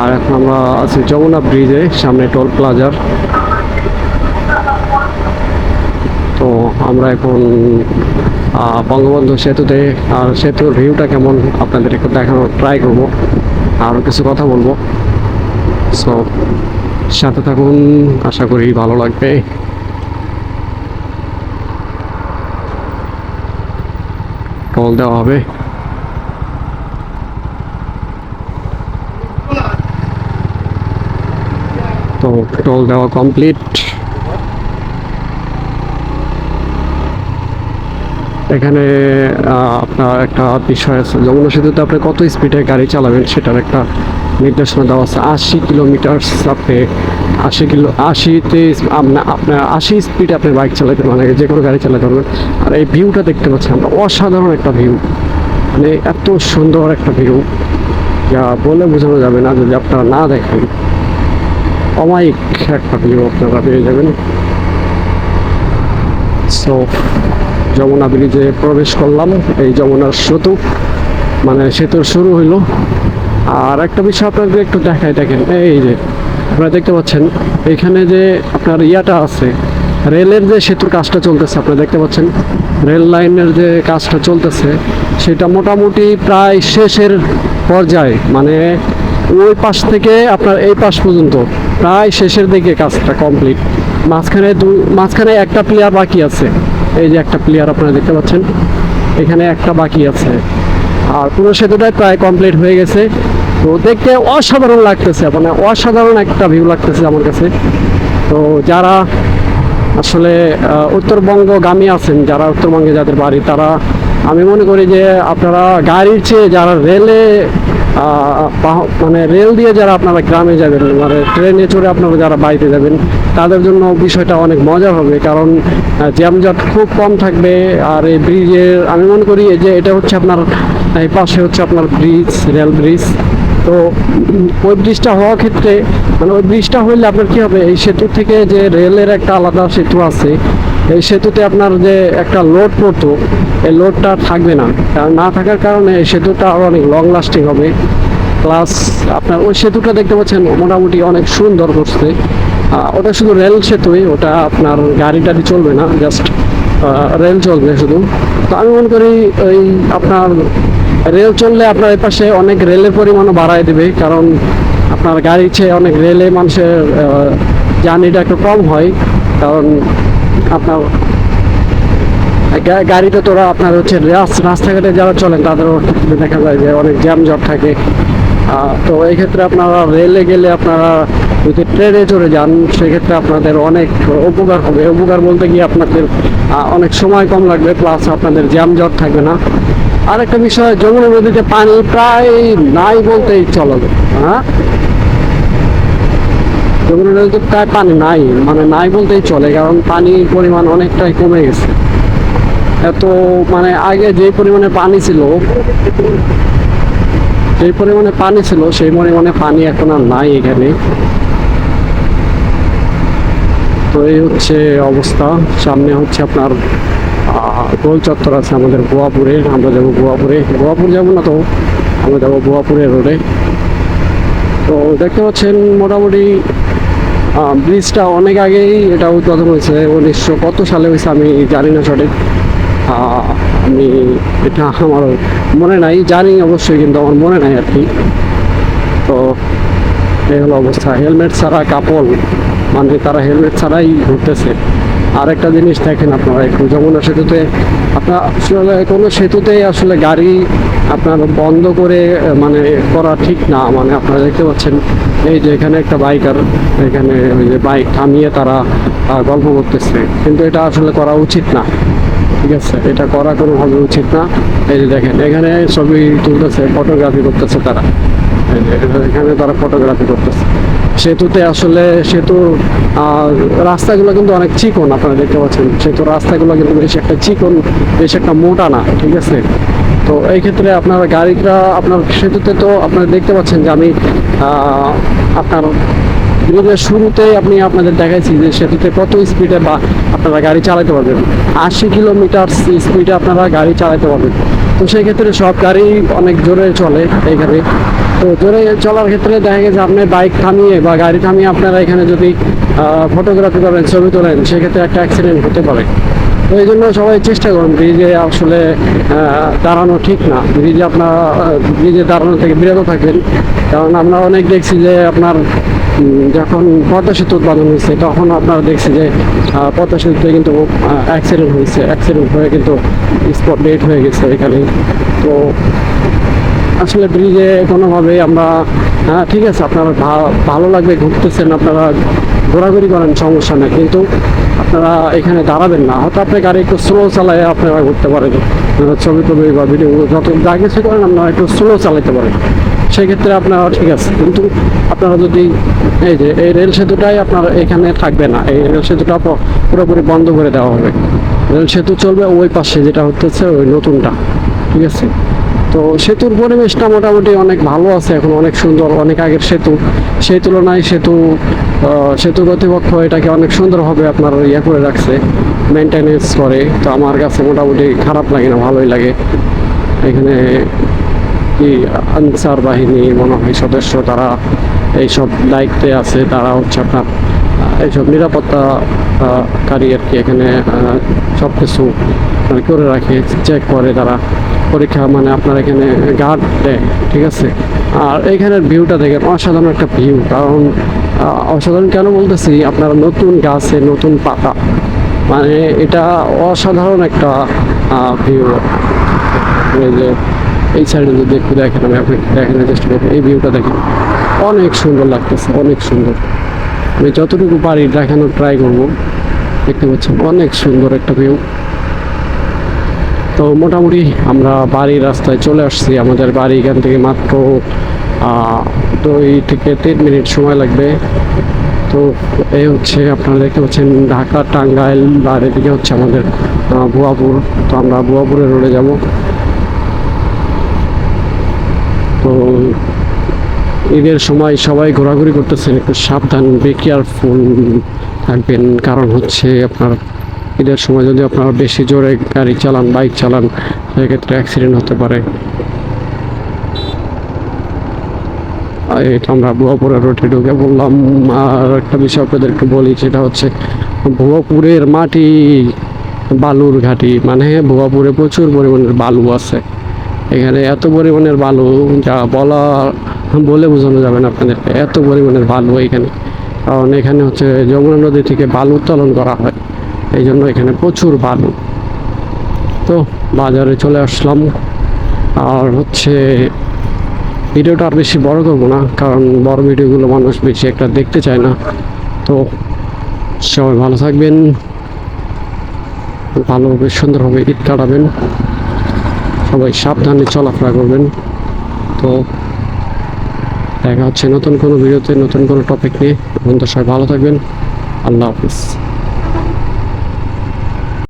আর এখন আমরা আছি যমুনা ব্রিজে, সামনে টোল প্লাজার। তো আমরা এখন বঙ্গবন্ধু সেতুতে, আর সেতুর ভিউটা কেমন? আপনাদের একটু দেখানোর ট্রাই করব। আরও কিছু কথা বলব। সো সাথে থাকুন, আশা করি ভালো লাগবে। টোল দেওয়া হবে। তো টোল দেওয়া কমপ্লিট। এখানে আপনার একটা বিষয় আছে, যমুনা সেতুতে আপনি কত স্পিডে গাড়ি চালাবেন সেটার একটা নির্দেশনা দেওয়া আছে। আশি কিলোমিটার আপনি, আশি কিলো, আশিতে আপনার আশি স্পিডে আপনি বাইক চালাতে মানে যে কোনো গাড়ি চালাতে পারবেন। আর এই ভিউটা দেখতে পাচ্ছি আমরা, অসাধারণ একটা ভিউ। মানে এত সুন্দর একটা ভিউ। যা বলে বোঝানো যাবে না যদি আপনারা না দেখেন। অমায়িক একটা ভিউ আপনারা পেয়ে যাবেন। সো যমুনা ব্রিজে প্রবেশ করলাম, এই যমুনার সেতু মানে সেতুর শুরু হইল। আর একটা বিষয় আপনাদের একটু দেখায় দেখেন, এই যে, আপনারা দেখতে পাচ্ছেন, এখানে যে আপনার ইয়াটা আছে, রেলের যে সেতুর কাজটা চলতেছে, আপনারা দেখতে পাচ্ছেন, রেল লাইনের যে কাজটা চলতেছে, সেটা মোটামুটি প্রায় শেষের পর্যায়ে মানে ওই পাশ থেকে আপনার এই পাশ পর্যন্ত। প্রায় শেষের দিকে কাজটা কমপ্লিট মাঝখানে দু মাঝখানে একটা প্লেয়ার বাকি আছে। এই যে একটা প্লেয়ার আপনারা দেখতে পাচ্ছেন এখানে একটা বাকি আছে। আর পুরো সেতুটাই প্রায় কমপ্লিট হয়ে গেছে। তো দেখতে অসাধারণ লাগতেছে মানে অসাধারণ একটা ভিউ লাগতেছে আমার কাছে। তো যারা আসলে আহ, উত্তরবঙ্গগামী আছেন যারা উত্তরবঙ্গে যাদের বাড়ি তারা আমি মনে করি যে আপনারা গাড়ির চেয়ে যারা রেলে মানে রেল দিয়ে যারা আপনারা গ্রামে যাবেন মানে ট্রেনে চড়ে আপনারা যারা বাড়িতে যাবেন, তাদের জন্য বিষয়টা অনেক মজার হবে। কারণ জ্যামজট খুব কম থাকবে আর এই ব্রিজের আমি মনে করি যে এটা হচ্ছে আপনার, এই পাশে হচ্ছে আপনার ব্রিজ রেল ব্রিজ তো ওই ব্রিজটা হওয়ার ক্ষেত্রে মানে ওই ব্রিজটা হইলে আপনার কী হবে, এই সেতু থেকে যে রেলের একটা আলাদা সেতু আছে এই সেতুতে আপনার যে একটা লোড পড়তো, এই লোডটা থাকবে না। কারণ না থাকার কারণে এই সেতুটা আরও অনেক লং লাস্টিং হবে। প্লাস আপনার ওই সেতুটা দেখতে পাচ্ছেন, মোটামুটি অনেক সুন্দর করছে। ওটা শুধু রেল সেতুই, ওটা আপনার গাড়ি টাড়ি চলবে না জাস্ট রেল চলবে শুধু। তো আমি মনে করি ওই আপনার রেল চললে আপনার এই পাশে অনেক রেলের পরিমাণও বাড়ায় দেবে, কারণ আপনার গাড়ির চেয়ে অনেক রেলে মানুষের জার্নিটা একটু কম হয়। কারণ আপনার গাড়িতে তোরা আপনার হচ্ছে রাস- রাস্তাঘাটে যারা চলেন তাদেরও দেখা যায় যে অনেক জ্যাম জট থাকে তো এই ক্ষেত্রে আপনারা রেলে গেলে আপনারা যদি ট্রেনে চড়ে যান, সেক্ষেত্রে আপনাদের অনেক উপকার হবে। উপকার বলতে গিয়ে আপনাদের অনেক সময় কম লাগবে প্লাস আপনাদের জ্যাম জট থাকবে না। আর একটা বিষয়, যমুনা নদীতে পানি প্রায় নাই বলতেই চলে হ্যাঁ? যমুনা নদীতে প্রায় পানি নাই মানে নাই বলতেই চলে, কারণ পানির পরিমাণ অনেকটাই কমে গেছে। এত মানে আগে যে পরিমাণে পানি ছিল, যে পরিমাণে পানি ছিল, সেই পরিমাণে পানি এখন আর নাই এখানে। তো এই হচ্ছে অবস্থা। সামনে হচ্ছে আপনার গোল চত্বর আছে আমাদের গোয়াপুরে, আমরা যাব গোয়াপুরে। গোয়াপুর যাব না তো, আমরা যাব গোয়াপুরে রোডে। তো দেখতে পাচ্ছেন মোটামুটি ব্রিজটা অনেক আগেই এটা উদ্বোধন হয়েছে, উনিশশো কত সালে হয়েছে আমি জানি না সঠিক। আমি এটা আমার মনে নাই, জানি অবশ্যই কিন্তু আমার মনে নাই আর কি। তো এই হলো অবস্থা। হেলমেট ছাড়া কাপল মানে তারা হেলমেট ছাড়াই ঘুরতেছে। আর একটা জিনিস দেখেন আপনারা, একটু যমুনা সেতুতে, আপনার আসলে কোনো সেতুতেই আসলে গাড়ি আপনার বন্ধ করে মানে করা ঠিক না। মানে আপনারা দেখতে পাচ্ছেন, এই যে এখানে একটা বাইকার, এখানে ওই যে বাইক থামিয়ে তারা গল্প করতেছে। কিন্তু এটা আসলে করা উচিত না। ঠিক আছে? এটা করা কোনোভাবে উচিত না। এই যে দেখেন, এখানে ছবি তুলতেছে ফটোগ্রাফি করতেছে তারা। এখানে তারা ফটোগ্রাফি করতেছে। সেতুতে আসলে সেতু রাস্তাগুলো কিন্তু অনেক চিকন, আপনারা দেখতে পাচ্ছেন। সেতু রাস্তাগুলো কিন্তু বেশ একটা চিকন, বেশ একটা মোটা না। ঠিক আছে? তো এই ক্ষেত্রে আপনার গাড়িটা, আপনার সেতুতে তো আপনারা দেখতে পাচ্ছেন যে আমি আপনার ব্রিজের শুরুতেই আপনি আপনাদের দেখাইছি যে সেতুতে কত স্পিডে বা আপনারা গাড়ি চালাতে পারবেন। আশি কিলোমিটার স্পিডে আপনারা গাড়ি চালাতে পারবেন। তো সেই ক্ষেত্রে সব গাড়ি অনেক জোরে চলে এইখানে তো জোরে চলার ক্ষেত্রে দেখা গেছে আপনি বাইক থামিয়ে বা গাড়ি থামিয়ে আপনারা এখানে যদি ফটোগ্রাফি করেন, ছবি তোলেন, সেক্ষেত্রে একটা অ্যাক্সিডেন্ট হতে পারে। তো এই জন্য সবাই চেষ্টা করুন ব্রিজে আসলে দাঁড়ানো ঠিক না। ব্রিজে আপনার ব্রিজে দাঁড়ানো থেকে বিরত থাকবেন কারণ আমরা অনেক দেখছি যে আপনার যখন পদ্মা সেতু উৎপাদন হয়েছে, তখন আপনারা দেখছি যে পদ্মা সেতুতে কিন্তু অ্যাক্সিডেন্ট হয়েছে। অ্যাক্সিডেন্ট হয়ে কিন্তু স্পট ডেট হয়ে গেছে এখানে। তো আসলে ব্রিজে কোনোভাবে আমরা হ্যাঁ ঠিক আছে, আপনারা ভালো লাগবে, ঘুরতেছেন, আপনারা ঘোরাঘুরি করেন, সমস্যা নেই। কিন্তু আপনারা এখানে দাঁড়াবেন না। হয়তো আপনি গাড়ি একটু স্লো চালায় আপনারা ঘুরতে পারেন। ছবি টবি বা ভিডিও যত যা কিছু করেন, আপনারা একটু স্লো চালাতে পারেন। সেক্ষেত্রে আপনারা ঠিক আছে। কিন্তু আপনারা যদি এই যে, এই রেল সেতুটাই আপনার এখানে থাকবে না। এই রেল সেতুটা পুরোপুরি বন্ধ করে দেওয়া হবে। রেল সেতু চলবে ওই পাশে, যেটা হচ্ছে ওই নতুনটা। ঠিক আছে? তো সেতুর পরিবেশটা মোটামুটি অনেক ভালো আছে। এখন অনেক সুন্দর, অনেক আগের সেতু। সেই তুলনায় সেতু সেতু কর্তৃপক্ষ এটাকে অনেক সুন্দরভাবে আপনার ইয়ে করে রাখছে মেনটেনেন্স করে। তো আমার কাছে মোটামুটি খারাপ লাগে না, ভালোই লাগে। এখানে কি আনসার বাহিনী, মনে হয় সদস্য তারা এইসব দায়িত্বে আছে, তারা হচ্ছে আপনার এইসব নিরাপত্তা কারী আর কি এখানে সব কিছু করে রাখে চেক করে তারা। পরীক্ষা মানে আপনার এখানে গার্ড দেয়, ঠিক আছে? আর এখানের ভিউটা দেখেন, অসাধারণ একটা ভিউ। কারণ অসাধারণ কেন বলতেছি, আপনার নতুন গাছে নতুন পাতা। মানে এটা অসাধারণ একটা ভিউ। এই যে, এই সাইডে যদি একটু দেখেন, আমি আপনাকে দেখানোর চেষ্টা করি এই ভিউটা দেখেন, অনেক সুন্দর লাগতেছে, অনেক সুন্দর। আমি যতটুকু পারি দেখানোর ট্রাই করব। দেখতে পাচ্ছেন, অনেক সুন্দর একটা ভিউ। তো মোটামুটি আমরা বাড়ির রাস্তায় চলে আসছি। আমাদের বাড়ি এখান থেকে মাত্র দুই থেকে তিন মিনিট সময় লাগবে। তো এই হচ্ছে আপনারা দেখতে পাচ্ছেন, ঢাকা, টাঙ্গাইল, আর এদিকে হচ্ছে আমাদের ভুয়াপুর। তো আমরা ভুয়াপুরের রোডে যাব। তো ঈদের সময় সবাই ঘোরাঘুরি করতেছেন, একটু সাবধান বি কেয়ারফুল থাকবেন। কারণ হচ্ছে আপনার ঈদের সময় যদি আপনারা বেশি জোরে গাড়ি চালান বাইক চালান, সেক্ষেত্রে অ্যাক্সিডেন্ট হতে পারে আর এটা আমরা ভুয়াপুরের রোডে ঢুকে বললাম, আর একটা বিষয় আপনাদেরকে বলি, সেটা হচ্ছে ভুয়াপুরের মাটি বালুর ঘাটি। মানে ভুয়াপুরে প্রচুর পরিমাণের বালু আছে। এখানে এত পরিমাণের বালু, যা বলা বলে বোঝানো যাবে না আপনাদেরকে, এত পরিমাণের বালু এখানে। কারণ এখানে হচ্ছে যমুনা নদী থেকে বালু উত্তোলন করা হয়। এই জন্য এখানে প্রচুর বালু। তো বাজারে চলে আসলাম। আর হচ্ছে ভিডিওটা আর বেশি বড় করব না, কারণ বড় ভিডিওগুলো মানুষ বেশি একটা দেখতে চায় না। তো সবাই ভালো থাকবেন, ভালোভাবে সুন্দরভাবে ঈদ কাটাবেন, সবাই সাবধানে চলাফেরা করবেন। তো দেখা হচ্ছে নতুন কোনো ভিডিওতে, নতুন কোনো টপিক নিয়ে। এখন তো সবাই ভালো থাকবেন। আল্লাহ হাফিজ।